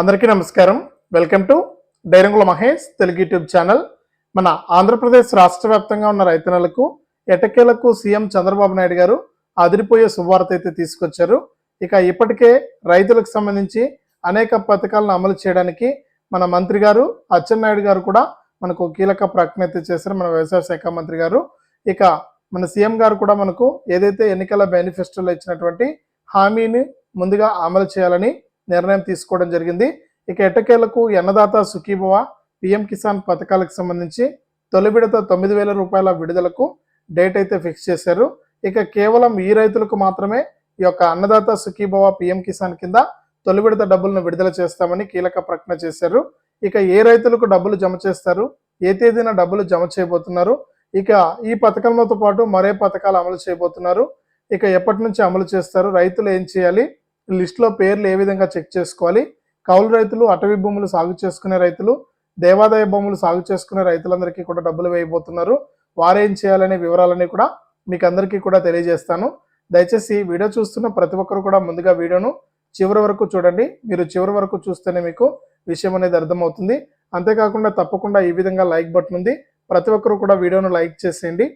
అందరికీ నమస్కారం. Welcome to డైరంగుల మహేష్ తెలుగు యూట్యూబ్ ఛానల్. మన ఆంధ్రప్రదేశ్ రాష్ట్ర వ్యాప్తంగా ఉన్న రైతన్నలకు ఎటకేలకు సీఎం చంద్రబాబు నాయుడు గారు అదిరిపోయే శుభవార్త అయితే తీసుకొచ్చారు. ఇక ఇప్పటికే రైతులకు సంబంధించి అనేక పథకాలను అమలు చేయడానికి మన మంత్రి గారు అచ్చెన్నాయుడు గారు కూడా మనకు కీలక ప్రకటన అయితే చేశారు మన వ్యవసాయ శాఖ మంత్రి గారు. ఇక మన సీఎం గారు కూడా మనకు ఏదైతే ఎన్నికల మేనిఫెస్టోలో ఇచ్చినటువంటి హామీని ముందుగా అమలు చేయాలని నిర్ణయం తీసుకోవడం జరిగింది. ఇక ఎటకేలకు అన్నదాత సుఖీభవ పిఎం కిసాన్ పథకాలకు సంబంధించి తొలి విడత తొమ్మిది వేల రూపాయల విడుదలకు డేట్ అయితే ఫిక్స్ చేశారు. ఇక కేవలం ఈ రైతులకు మాత్రమే ఈ యొక్క అన్నదాత సుఖీభవ పిఎం కిసాన్ కింద తొలి విడత డబ్బులను విడుదల చేస్తామని కీలక ప్రకటన చేశారు. ఇక ఏ రైతులకు డబ్బులు జమ చేస్తారు? ఏ తేదీన డబ్బులు జమ చేయబోతున్నారు? ఇక ఈ పథకంతో పాటు మరే పథకాలు అమలు చేయబోతున్నారు? ఇక ఎప్పటి నుంచి అమలు చేస్తారు? రైతులు ఏం చేయాలి? లిస్టులో పేర్లు ఏ విధంగా చెక్ చేసుకోవాలి? కౌలు రైతులు అటవీ భూములు సాగు చేసుకునే రైతులు దేవాదాయ భూములు సాగు చేసుకునే రైతులందరికీ కూడా డబ్బులు వేయబోతున్నారు. వారేం చేయాలనే వివరాలన్నీ కూడా మీకు అందరికీ కూడా తెలియజేస్తాను. దయచేసి వీడియో చూస్తున్న ప్రతి ఒక్కరు కూడా ముందుగా వీడియోను చివరి వరకు చూడండి. మీరు చివరి వరకు చూస్తేనే మీకు విషయం అనేది అర్థమవుతుంది. అంతేకాకుండా తప్పకుండా ఈ విధంగా లైక్ బటన్ ఉంది. ప్రతి ఒక్కరు కూడా వీడియోను లైక్ చేసేయండి.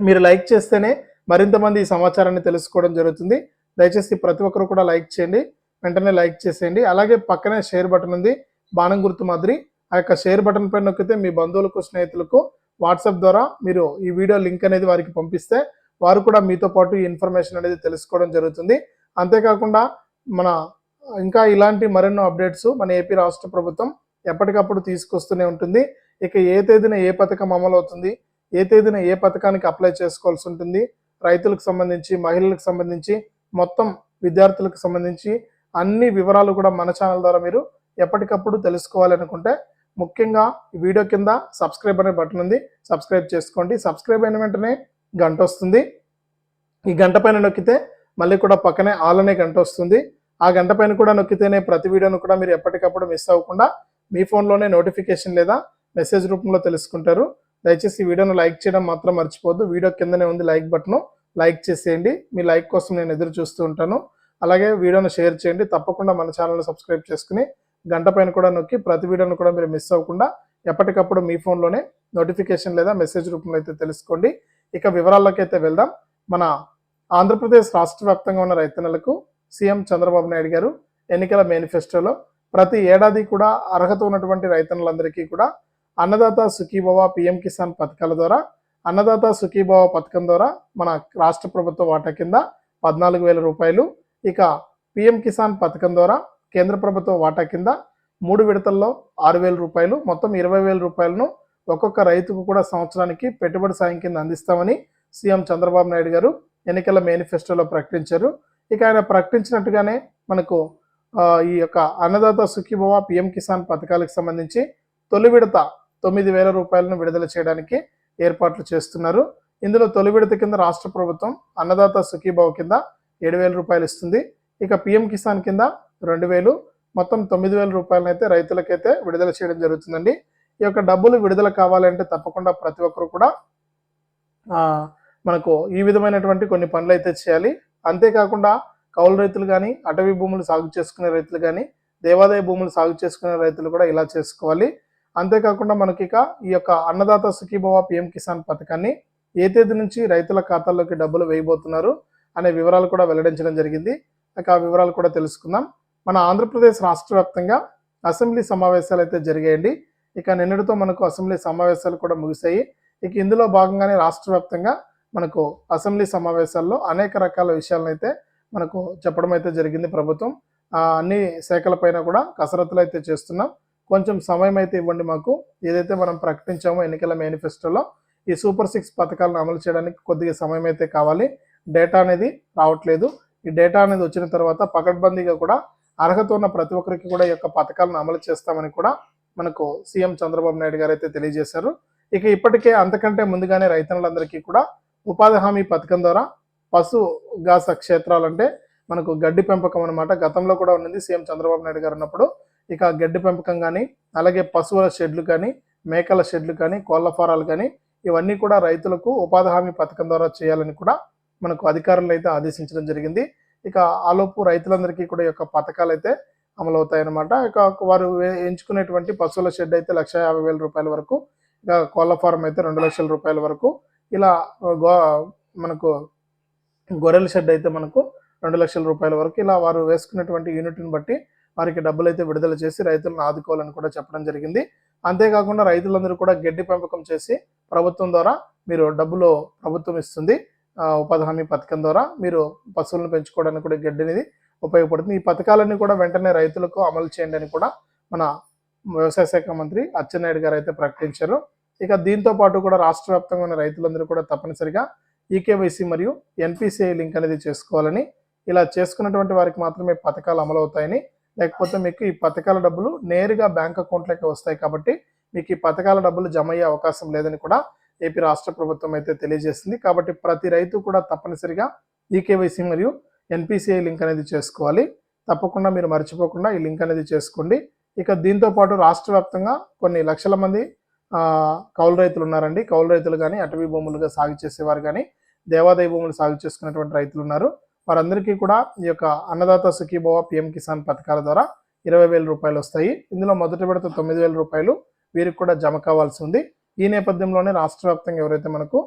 మీరు లైక్ చేస్తేనే మరింతమంది ఈ సమాచారాన్ని తెలుసుకోవడం జరుగుతుంది. దయచేసి ప్రతి ఒక్కరు కూడా లైక్ చేయండి వెంటనే లైక్ చేసేయండి. అలాగే పక్కనే షేర్ బటన్ ఉంది బాణం గుర్తు మాదిరి. ఆ యొక్క షేర్ బటన్ పైన నొక్కితే మీ బంధువులకు స్నేహితులకు వాట్సాప్ ద్వారా మీరు ఈ వీడియో లింక్ అనేది వారికి పంపిస్తే వారు కూడా మీతో పాటు ఈ ఇన్ఫర్మేషన్ అనేది తెలుసుకోవడం జరుగుతుంది. అంతేకాకుండా మన ఇంకా ఇలాంటి మరెన్నో అప్డేట్స్ మన ఏపీ రాష్ట్ర ప్రభుత్వం ఎప్పటికప్పుడు తీసుకొస్తూనే ఉంటుంది. ఇక ఏ తేదీన ఏ పథకం అమలు అవుతుంది ఏ తేదీన ఏ పథకానికి అప్లై చేసుకోవాల్సి ఉంటుంది రైతులకు సంబంధించి మహిళలకు సంబంధించి మొత్తం విద్యార్థులకు సంబంధించి అన్ని వివరాలు కూడా మన ఛానల్ ద్వారా మీరు ఎప్పటికప్పుడు తెలుసుకోవాలనుకుంటే ముఖ్యంగా ఈ వీడియో కింద సబ్స్క్రైబ్ అనే బటన్ ఉంది. సబ్స్క్రైబ్ చేసుకోండి. సబ్స్క్రైబ్ అయిన వెంటనే గంట వస్తుంది. ఈ గంట పైన నొక్కితే మళ్ళీ కూడా పక్కనే ఆల్ అనే గంట వస్తుంది. ఆ గంట పైన కూడా నొక్కితేనే ప్రతి వీడియోను కూడా మీరు ఎప్పటికప్పుడు మిస్ అవ్వకుండా మీ ఫోన్లోనే నోటిఫికేషన్ లేదా మెసేజ్ రూపంలో తెలుసుకుంటారు. దయచేసి ఈ వీడియోను లైక్ చేయడం మాత్రం మర్చిపోవద్దు. వీడియో కిందనే ఉంది లైక్ బటన్. లైక్ చేసేయండి. మీ లైక్ కోసం నేను ఎదురు చూస్తూ ఉంటాను. అలాగే వీడియోను షేర్ చేయండి. తప్పకుండా మన ఛానల్ని సబ్స్క్రైబ్ చేసుకుని గంట పైన కూడా నొక్కి ప్రతి వీడియోను కూడా మీరు మిస్ అవ్వకుండా ఎప్పటికప్పుడు మీ ఫోన్లోనే నోటిఫికేషన్ లేదా మెసేజ్ రూపంలో అయితే తెలుసుకోండి. ఇక వివరాల్లోకి అయితే వెళ్దాం. మన ఆంధ్రప్రదేశ్ రాష్ట్ర వ్యాప్తంగా ఉన్న రైతన్నలకు సీఎం చంద్రబాబు నాయుడు గారు ఎన్నికల మేనిఫెస్టోలో ప్రతి ఏడాది కూడా అర్హత ఉన్నటువంటి రైతన్నులందరికీ కూడా అన్నదాత సుఖీభవ పిఎం కిసాన్ పథకాల ద్వారా అన్నదాత సుఖీభావ పథకం ద్వారా మన రాష్ట్ర ప్రభుత్వ వాటా కింద పద్నాలుగు వేల రూపాయలు ఇక పిఎం కిసాన్ పథకం ద్వారా కేంద్ర ప్రభుత్వ వాటా కింద మూడు విడతల్లో ఆరు వేల రూపాయలు మొత్తం ఇరవై వేల రూపాయలను ఒక్కొక్క రైతుకు కూడా సంవత్సరానికి పెట్టుబడి సాయం కింద అందిస్తామని సీఎం చంద్రబాబు నాయుడు గారు ఎన్నికల మేనిఫెస్టోలో ప్రకటించారు. ఇక ఆయన ప్రకటించినట్టుగానే మనకు ఈ యొక్క అన్నదాత సుఖీభవ పిఎం కిసాన్ పథకాలకు సంబంధించి తొలి విడత తొమ్మిది వేల రూపాయలను విడుదల చేయడానికి ఏర్పాట్లు చేస్తున్నారు. ఇందులో తొలి విడత కింద రాష్ట్ర ప్రభుత్వం అన్నదాత సుఖీభవ కింద ఏడు వేల రూపాయలు ఇస్తుంది. ఇక పిఎం కిసాన్ కింద రెండు వేలు మొత్తం తొమ్మిది వేల రూపాయలను అయితే రైతులకైతే విడుదల చేయడం జరుగుతుందండి. ఈ యొక్క డబ్బులు విడుదల కావాలంటే తప్పకుండా ప్రతి ఒక్కరు కూడా మనకు ఈ విధమైనటువంటి కొన్ని పనులు అయితే చేయాలి. అంతేకాకుండా కౌలు రైతులు కానీ అటవీ భూములు సాగు చేసుకునే రైతులు కానీ దేవాదాయ భూములు సాగు చేసుకునే రైతులు కూడా ఇలా చేసుకోవాలి. అంతేకాకుండా మనకి ఇక ఈ యొక్క అన్నదాత సుఖీభవ పిఎం కిసాన్ పథకాన్ని ఏ తేదీ నుంచి రైతుల ఖాతాల్లోకి డబ్బులు వేయబోతున్నారు అనే వివరాలు కూడా వెల్లడించడం జరిగింది. ఇక ఆ వివరాలు కూడా తెలుసుకుందాం. మన ఆంధ్రప్రదేశ్ రాష్ట్ర వ్యాప్తంగా అసెంబ్లీ సమావేశాలు అయితే జరిగాయండి. ఇక నిన్నటితో మనకు అసెంబ్లీ సమావేశాలు కూడా ముగిశాయి. ఇక ఇందులో భాగంగానే రాష్ట్ర వ్యాప్తంగా మనకు అసెంబ్లీ సమావేశాల్లో అనేక రకాల విషయాలను అయితే మనకు చెప్పడం అయితే జరిగింది ప్రభుత్వం. అన్ని శాఖలపైన కూడా కసరత్తులు అయితే చేస్తున్నాం. కొంచెం సమయం అయితే ఇవ్వండి మాకు. ఏదైతే మనం ప్రకటించామో ఎన్నికల మేనిఫెస్టోలో ఈ సూపర్ సిక్స్ పథకాలను అమలు చేయడానికి కొద్దిగా సమయం అయితే కావాలి. డేటా అనేది రావట్లేదు. ఈ డేటా అనేది వచ్చిన తర్వాత పకడ్బందీగా కూడా అర్హత ఉన్న ప్రతి ఒక్కరికి కూడా ఈ యొక్క పథకాలను అమలు చేస్తామని కూడా మనకు సీఎం చంద్రబాబు నాయుడు గారు అయితే తెలియజేశారు. ఇక ఇప్పటికే అంతకంటే ముందుగానే రైతన్నులందరికీ కూడా ఉపాధి హామీ పథకం ద్వారా పశు గాస క్షేత్రాలు అంటే మనకు గడ్డి పెంపకం అనమాట గతంలో కూడా ఉన్నది. సీఎం చంద్రబాబు నాయుడు గారు ఉన్నప్పుడు ఇక గడ్డి పెంపకం కానీ అలాగే పశువుల షెడ్లు కానీ మేకల షెడ్లు కానీ కోళ్ళ ఫారాలు కానీ ఇవన్నీ కూడా రైతులకు ఉపాధి హామీ పథకం ద్వారా చేయాలని కూడా మనకు అధికారులు అయితే ఆదేశించడం జరిగింది. ఇక ఆలోపు రైతులందరికీ కూడా యొక్క పథకాలు అయితే అమలు అవుతాయన్నమాట. ఇక వారు ఎంచుకునేటువంటి పశువుల షెడ్ అయితే లక్ష యాభై వేల రూపాయల వరకు ఇక కోళ్ళ ఫారం అయితే రెండు లక్షల రూపాయల వరకు ఇలా గో మనకు గొర్రెల షెడ్ అయితే మనకు రెండు లక్షల రూపాయల వరకు ఇలా వారు వేసుకున్నటువంటి యూనిట్ని బట్టి వారికి డబ్బులు అయితే విడుదల చేసి రైతులను ఆదుకోవాలని కూడా చెప్పడం జరిగింది. అంతేకాకుండా రైతులందరూ కూడా గడ్డి పెంపకం చేసి ప్రభుత్వం ద్వారా మీరు డబ్బులు ప్రభుత్వం ఇస్తుంది. ఉపాధి హామీ పథకం ద్వారా మీరు పశువులను పెంచుకోవడానికి కూడా గడ్డి అనేది ఉపయోగపడుతుంది. ఈ పథకాలన్నీ కూడా వెంటనే రైతులకు అమలు చేయండి అని కూడా మన వ్యవసాయ శాఖ మంత్రి అచ్చెన్నాయుడు గారు అయితే ప్రకటించారు. ఇక దీంతో పాటు కూడా రాష్ట్ర వ్యాప్తంగా ఉన్న రైతులందరూ కూడా తప్పనిసరిగా ఈకేవైసీ మరియు ఎన్పిసిఐ లింక్ అనేది చేసుకోవాలని ఇలా చేసుకున్నటువంటి వారికి మాత్రమే పథకాలు అమలు అవుతాయని లేకపోతే మీకు ఈ పథకాల డబ్బులు నేరుగా బ్యాంక్ అకౌంట్లోకి వస్తాయి కాబట్టి మీకు ఈ పథకాల డబ్బులు జమ అయ్యే అవకాశం లేదని కూడా ఏపీ రాష్ట్ర ప్రభుత్వం అయితే తెలియజేసింది. కాబట్టి ప్రతి రైతు కూడా తప్పనిసరిగా ఈకేవైసీ మరియు ఎన్పిసిఐ లింక్ అనేది చేసుకోవాలి. తప్పకుండా మీరు మర్చిపోకుండా ఈ లింక్ అనేది చేసుకోండి. ఇక దీంతో పాటు రాష్ట్ర వ్యాప్తంగా కొన్ని లక్షల మంది కౌలు రైతులు ఉన్నారండి. కౌలు రైతులు కానీ అటవీ భూములుగా సాగు చేసేవారు కానీ దేవాదాయ భూములు సాగు చేసుకున్నటువంటి రైతులు ఉన్నారు. వారందరికీ కూడా ఈ యొక్క అన్నదాత సుఖీభవ పిఎం కిసాన్ పథకాల ద్వారా ఇరవై వేల రూపాయలు వస్తాయి. ఇందులో మొదటి విడత తొమ్మిది వేల రూపాయలు వీరికి కూడా జమ కావాల్సి ఉంది. ఈ నేపథ్యంలోనే రాష్ట్ర వ్యాప్తంగా ఎవరైతే మనకు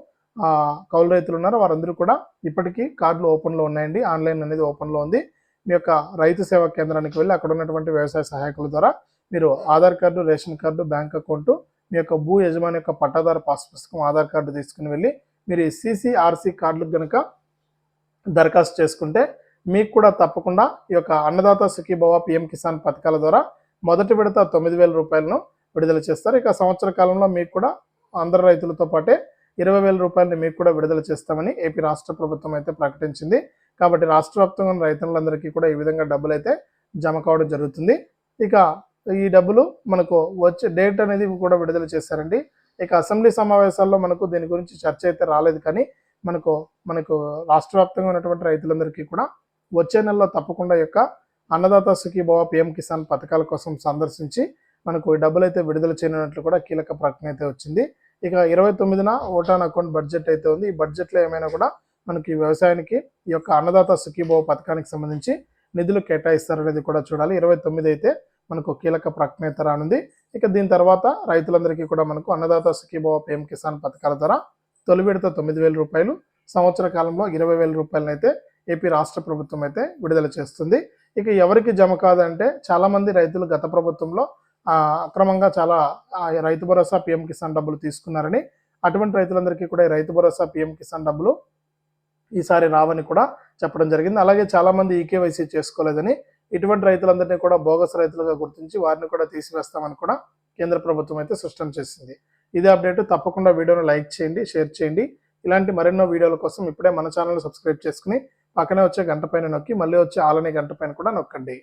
కౌలు రైతులు ఉన్నారో వారందరూ కూడా ఇప్పటికీ కార్డులు ఓపెన్లో ఉన్నాయండి. ఆన్లైన్ అనేది ఓపెన్లో ఉంది. మీ యొక్క రైతు సేవా కేంద్రానికి వెళ్ళి అక్కడ ఉన్నటువంటి వ్యవసాయ సహాయకుల ద్వారా మీరు Aadhaar card ration card bank account మీ యొక్క భూ యజమాని యొక్క పట్టాదారు పాస్ పుస్తకం ఆధార్ కార్డు తీసుకుని వెళ్ళి మీరు ఈ సిసిఆర్సి కార్డులకు కనుక దరఖాస్తు చేసుకుంటే మీకు కూడా తప్పకుండా ఈ యొక్క అన్నదాత సుఖీభవ పిఎం కిసాన్ పథకాల ద్వారా మొదటి విడత తొమ్మిది వేల రూపాయలను విడుదల చేస్తారు. ఇక సంవత్సర కాలంలో మీకు కూడా అందరు రైతులతో పాటే ఇరవై వేల రూపాయలని మీకు కూడా విడుదల చేస్తామని ఏపీ రాష్ట్ర ప్రభుత్వం అయితే ప్రకటించింది. కాబట్టి రాష్ట్ర వ్యాప్తంగా ఉన్న రైతులందరికీ కూడా ఈ విధంగా డబ్బులు అయితే జమ కావడం జరుగుతుంది. ఇక ఈ డబ్బులు మనకు వచ్చే డేట్ అనేది కూడా విడుదల చేశారండి. ఇక అసెంబ్లీ సమావేశాల్లో మనకు దీని గురించి చర్చ అయితే రాలేదు కానీ మనకు మనకు రాష్ట్ర వ్యాప్తంగా ఉన్నటువంటి రైతులందరికీ కూడా వచ్చే నెలలో తప్పకుండా యొక్క అన్నదాత సుఖీభవ పిఎం కిసాన్ పథకాల కోసం సందర్శించి మనకు ఈ డబ్బులు అయితే విడుదల చేయనున్నట్లు కూడా కీలక ప్రకటన అయితే వచ్చింది. ఇక ఇరవై తొమ్మిదిన ఓటాన్ అకౌంట్ బడ్జెట్ అయితే ఉంది. ఈ బడ్జెట్లో ఏమైనా కూడా మనకి వ్యవసాయానికి ఈ యొక్క అన్నదాత సుఖీభవ పథకానికి సంబంధించి నిధులు కేటాయిస్తారనేది కూడా చూడాలి. ఇరవై తొమ్మిది అయితే మనకు కీలక ప్రకటన అయితే రానుంది. ఇక దీని తర్వాత రైతులందరికీ కూడా మనకు అన్నదాత సుఖీభవ పిఎం కిసాన్ పథకాల ద్వారా తొలి విడత తొమ్మిది వేల రూపాయలు సంవత్సర కాలంలో ఇరవై వేల రూపాయలను అయితే ఏపీ రాష్ట్ర ప్రభుత్వం అయితే విడుదల చేస్తుంది. ఇక ఎవరికి జమ కాదంటే చాలామంది రైతులు గత ప్రభుత్వంలో అక్రమంగా చాలా రైతు భరోసా పిఎం కిసాన్ డబ్బులు తీసుకున్నారని అటువంటి రైతులందరికీ కూడా రైతు భరోసా పిఎం కిసాన్ డబ్బులు ఈసారి రావని కూడా చెప్పడం జరిగింది. అలాగే చాలా మంది ఈకేవైసీ చేసుకోలేదని ఇటువంటి రైతులందరినీ కూడా బోగస్ రైతులుగా గుర్తించి వారిని కూడా తీసివేస్తామని కూడా కేంద్ర ప్రభుత్వం అయితే స్పష్టం చేసింది. ఇదే అప్డేట్. తప్పకుండా వీడియోను లైక్ చేయండి షేర్ చేయండి. ఇలాంటి మరెన్నో వీడియోల కోసం ఇప్పుడే మన ఛానల్ సబ్స్క్రైబ్ చేసుకుని పక్కనే వచ్చే గంట పైన నొక్కి మళ్ళీ వచ్చే ఆలనే గంట పైన కూడా నొక్కండి.